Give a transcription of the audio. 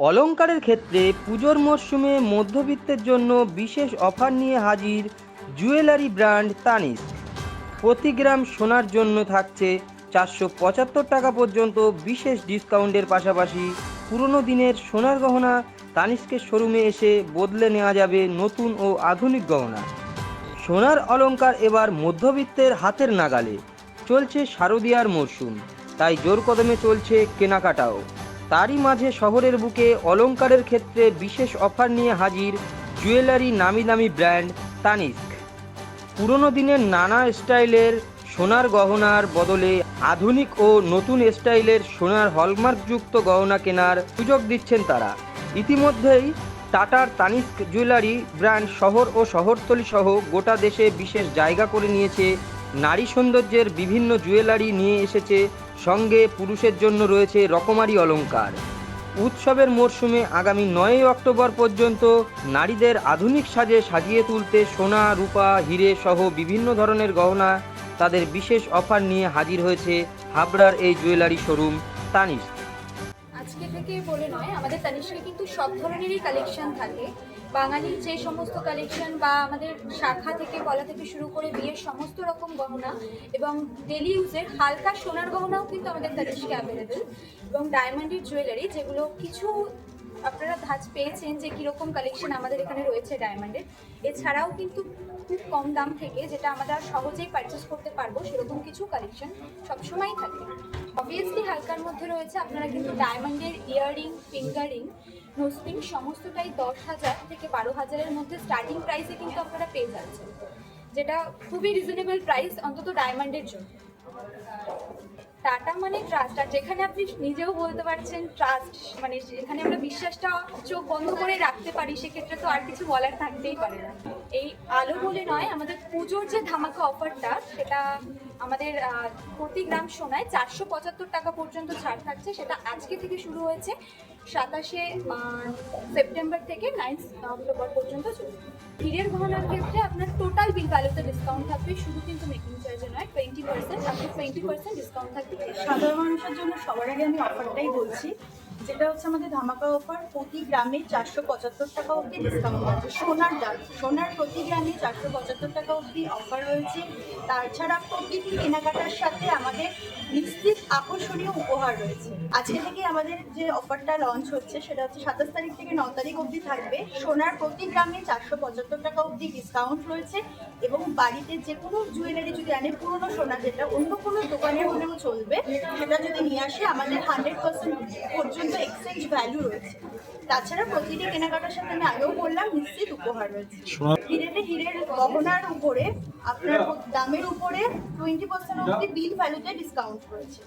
অলংকারের ক্ষেত্রে পুজোর মরশুমে মধ্যবিত্তের জন্য বিশেষ অফার নিয়ে হাজির জুয়েলারি ব্র্যান্ড তানিস্ক প্রতি গ্রাম সোনার জন্য থাকছে চারশো পঁচাত্তর টাকা পর্যন্ত বিশেষ ডিসকাউন্টের পাশাপাশি পুরনো দিনের সোনার গহনা তানিস্কের শোরুমে এসে বদলে নেওয়া যাবে নতুন ও আধুনিক গহনা। সোনার অলঙ্কার এবার মধ্যবিত্তের হাতের নাগালে। চলছে শারদীয়ার মরশুম, তাই জোর কদমে চলছে কেনাকাটাও। তারই মাঝে শহরের বুকে অলংকারের ক্ষেত্রে বিশেষ অফার নিয়ে হাজির জুয়েলারি নামি দামি ব্র্যান্ড তানিস্ক। পুরনো দিনের নানা স্টাইলের সোনার গহনার বদলে আধুনিক ও নতুন স্টাইলের সোনার হলমার্কযুক্ত গহনা কেনার সুযোগ দিচ্ছেন তারা। ইতিমধ্যেই টাটার তানিস্ক জুয়েলারি ব্র্যান্ড শহর ও শহরতলি সহ গোটা দেশে বিশেষ জায়গা করে নিয়েছে। নারী সৌন্দর্যের বিভিন্ন জুয়েলারি নিয়ে এসেছে সঙ্গে পুরুষের জন্য রয়েছে রকমারি অলংকার। উৎসবের মরশুমে আগামী নয়ই অক্টোবর পর্যন্ত নারীদের আধুনিক সাজে সাজিয়ে তুলতে সোনা, রূপা, হিরে সহ বিভিন্ন ধরনের গহনা তাদের বিশেষ অফার নিয়ে হাজির হয়েছে হাবড়ার এই জুয়েলারি শোরুম তানিশ। আজকে থেকে বলে নয়, আমাদের কিন্তু সব ধরনেরই কালেকশন থাকে। বাঙালির যে সমস্ত কালেকশন বা আমাদের শাখা থেকে গলা থেকে শুরু করে বিয়ের সমস্ত রকম গহনা এবং ডেলি ইউজের হালকা সোনার গহনাও কিন্তু আমাদের তানিশকে অ্যাভেলেবেল এবং ডায়মন্ডের জুয়েলারি যেগুলো কিছু আপনারা ধাঁচ পেয়েছেন যে কীরকম কালেকশন আমাদের এখানে রয়েছে ডায়মন্ডের এছাড়াও কিন্তু খুব কম দাম থেকে যেটা আমরা সহজেই পারচেস করতে পারব সেরকম কিছু কালেকশন সবসময়ই থাকে। অবভিয়াসলি হালকার মধ্যে রয়েছে, আপনারা কিন্তু ডায়মন্ডের ইয়াররিং ফিঙ্গারিং নোসপিন সমস্তটাই দশ হাজার থেকে বারো হাজারের মধ্যে স্টার্টিং প্রাইসে কিন্তু আপনারা পেয়ে যাচ্ছেন, যেটা খুবই রিজনেবল প্রাইস অন্তত ডায়মন্ডের জন্য। টাটা মানে ট্রাস্ট আর যেখানে আপনি নিজেও বলতে পারছেন ট্রাস্ট মানে যেখানে আমরা বিশ্বাসটা চোখ বন্ধ করে রাখতে পারি, সেক্ষেত্রে তো আর কিছু বলার থাকতেই পারে না। এই আলো বলে নয়, আমাদের পুজোর যে ধামাকা অফারটা সেটা আমাদের প্রতি গ্রাম সোনায় চারশো পঁচাত্তর টাকা পর্যন্ত ছাড় থাকছে, সেটা আজকে থেকে শুরু হয়েছে। সাতাশে সেপ্টেম্বর থেকে নাইন্থ অক্টোবর পর্যন্ত চলবে। ভিড়ের গহনার ক্ষেত্রে আপনার টোটাল বিল ভ্যালুতে ডিসকাউন্ট থাকবে, শুধু কিন্তু মেকিং চার্জে নয় টোয়েন্টি পার্সেন্ট আপনি টোয়েন্টি পার্সেন্ট ডিসকাউন্ট থাকবে। সাধারণ মানুষের জন্য সবার আগে আমি অফারটাই বলছি যেটা হচ্ছে আমাদের ধামাকা অফার প্রতি গ্রামে চারশো পঁচাত্তর টাকা অবধি ডিসকাউন্ট আছে সোনার দাম, সোনার প্রতি গ্রামে চারশো পঁচাত্তর টাকা অবধি অফার রয়েছে। তাছাড়া প্রতিটি কেনাকাটার সাথে আমাদের নিশ্চিত আকর্ষণীয় উপহার রয়েছে। আজকে থেকে আমাদের যে অফারটা লঞ্চ হচ্ছে, সেটা হচ্ছে সাতাশ তারিখ থেকে ন তারিখ অবধি থাকবে। সোনার প্রতি গ্রামে চারশো পঁচাত্তর টাকা অবধি ডিসকাউন্ট রয়েছে এবং বাড়িতে যে কোনো জুয়েলারি যদি আনে, পুরনো সোনা যেটা, অন্য কোনো দোকানে হলেও চলবে, সেটা যদি নিয়ে আসে, আমাদের হান্ড্রেড পার্সেন্ট পর্যন্ত এক্সচেঞ্জ ভ্যালু রয়েছে। তাছাড়া প্রতিটি কেনাকাটার সাথে আমি আগেও বললাম নিশ্চিত উপহার রয়েছে। হিরেতে হিরের গহনার উপরে আপনার দামের উপরে টোয়েন্টি পার্সেন্ট অব্দি বিল ভ্যালুতে ডিসকাউন্ট রয়েছে।